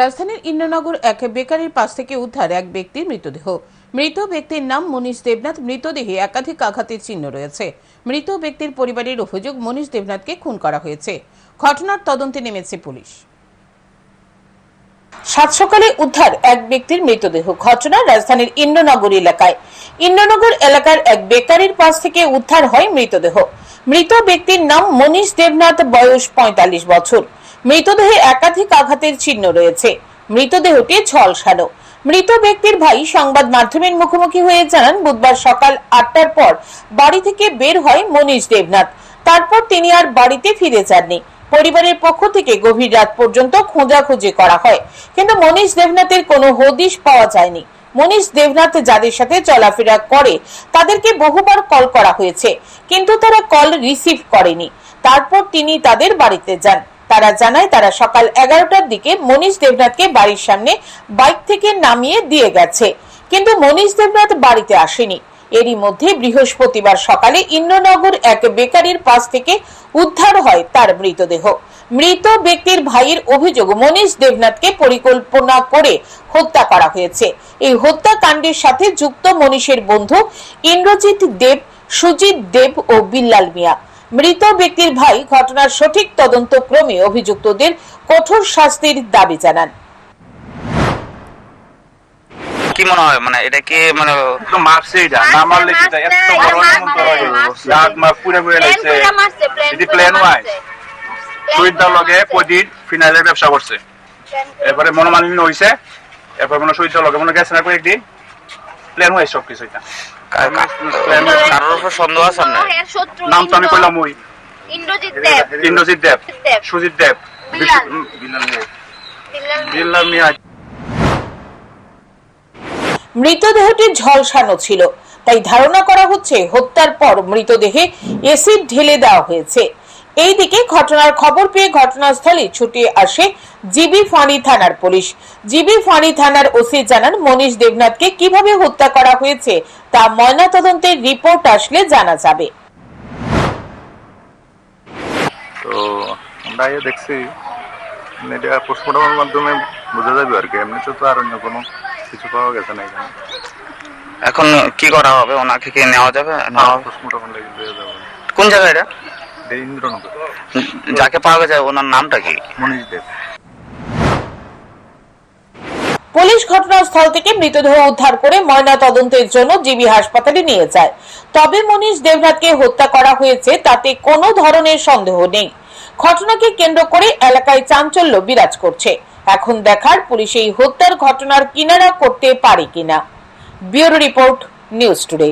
রাজধানীর ইন্দ্রনগর এক বেকারির পাশ থেকে উদ্ধার এক ব্যক্তির মৃতদেহ। মৃত ব্যক্তির নাম মনীষ দেবনাথ। মৃতদেহে একাধিক আঘাতের চিহ্ন রয়েছে। মৃত ব্যক্তির পরিবারের অভিযোগ মনীষ দেবনাথকে খুন করা হয়েছে। ঘটনার তদন্তে নেমেছে পুলিশ। সাত সকালে উদ্ধার এক ব্যক্তির মৃতদেহ। ঘটনা রাজধানীর ইন্দ্রনগর এলাকায়। ইন্দ্রনগর এলাকার এক বেকারির পাশ থেকে উদ্ধার হয় মৃতদেহ। মৃত ব্যক্তির নাম মনীষ দেবনাথ। বয়স পঁয়তাল্লিশ বছর। মৃতদেহে একাধিক আঘাতের চিহ্ন রয়েছে। মৃতদেহটি ঝলসানো মৃত ব্যক্তির ভাই সংবাদ মাধ্যমের মুখোমুখি হয়ে জানান, বুধবার সকাল আটটার পর বাড়ি থেকে বের হয় মনীষ দেবনাথ। তারপর তিনি আর বাড়িতে ফিরে যাননি। পরিবারের পক্ষ থেকে গভীর রাত পর্যন্ত খোঁজাখুঁজি করা হয়। কিন্তু মনীষ দেবনাথের কোনো হদিশ পাওয়া যায়নি। মনীষ দেবনাথ যাদের সাথে চলাফেরা করে, তাদেরকে বহুবার কল করা হয়েছে। কিন্তু তারা কল রিসিভ করেনি। তারপর তিনি তাদের বাড়িতে যান। তারা জানায়, তারা সকাল এগারোটার দিকে মনীষ দেবনাথকে বাড়ির সামনে বাইক থেকে নামিয়ে দিয়ে গেছে। কিন্তু মনীষ দেবনাথ বাড়িতে আসেনি। এরই মধ্যে বৃহস্পতিবার সকালে ইন্দ্রনগর এক বেকারির পাশ থেকে উদ্ধার হয় তার মৃতদেহ। মৃত ব্যক্তির ভাইয়ের অভিযোগ মনীষ দেবনাথকে পরিকল্পনা করে হত্যা করা হয়েছে। এই হত্যাকাণ্ডের সাথে যুক্ত মনীষের বন্ধু ইন্দ্রজিৎ দেব সুজিত দেব ও বিল্লাল মিয়া। মৃত ব্যক্তির ভাই ঘটনার সঠিক তদন্ত ক্রমে অভিযুক্তদের কঠোর শাস্তির দাবি জানান। কি মনে হয়? মানে এটা কি মানে মারছে এটা। না মারলে কি এত বড় দাগ মা পুরে পুরে লাগছে। এটি প্ল্যান ওয়াইজ সুইট দাও লগে প্রতিদিন ফিনাইলের ব্যবসা করছে। এরপরে মনোমালিন্য হইছে। এরপর মনে সুইট দাও লগে। মনে গেছে না কয়েকদিন? প্ল্যান ওয়াইজ সব কিছু এটা কা- কা- কারোর উপর সন্দেহ আছে আপনার? নাম তো আমি কইলাম ওই। ইন্দ্রজিৎ দেব। ইন্দ্রজিৎ দেব। দেব। সুজিত দেব। বিল্লাল। মিয়া। বিল্লাল বিল্লাল মিয়া। মৃতদেহটি ঝলসানো ছিল। তাই ধারণা করা হচ্ছে হত্যার পর মৃতদেহে এসিড ঢেলে দেওয়া হয়েছে। এইদিকে ঘটনার খবর পেয়ে ঘটনাস্থলে ছুটে আসে জিবি ফাঁড়ি থানার পুলিশ। জিবি ফাঁড়ি থানার ওসি জানান মনীষ দেবনাথকে কীভাবে হত্যা করা হয়েছে তা ময়নাতদন্তের রিপোর্ট আসলে জানা যাবে। তো আমরা ইয়ে দেখছি এটা পোস্টমর্টমের মাধ্যমে বোঝা যাবে আর কি। এমনিতে তো আর অন্য কোনো কিছু পাওয়া গেছে না এখানে। এখন কি করা হবে? ওনাকে কি নেওয়া যাবে? হবে? পোস্টমর্টম লেগে কোন জায়গায় এটা? ইন্দ্রনগর যাকে পাওয়া গেছে ওনার নামটা কি? মনীষ দেব। পুলিশ ঘটনাস্থল থেকে মৃতদেহ উদ্ধার করে ময়না তদন্তের জন্য জিবি হাসপাতালে নিয়ে যায়। তবে মনীষ দেবনাথকে হত্যা করা হয়েছে তাতে কোনো ধরনের সন্দেহ নেই। ঘটনাকে কেন্দ্র করে এলাকায় চাঞ্চল্য বিরাজ করছে। এখন দেখার পুলিশ এই হত্যার ঘটনার কিনারা করতে পারে কিনা। Bureau report news today.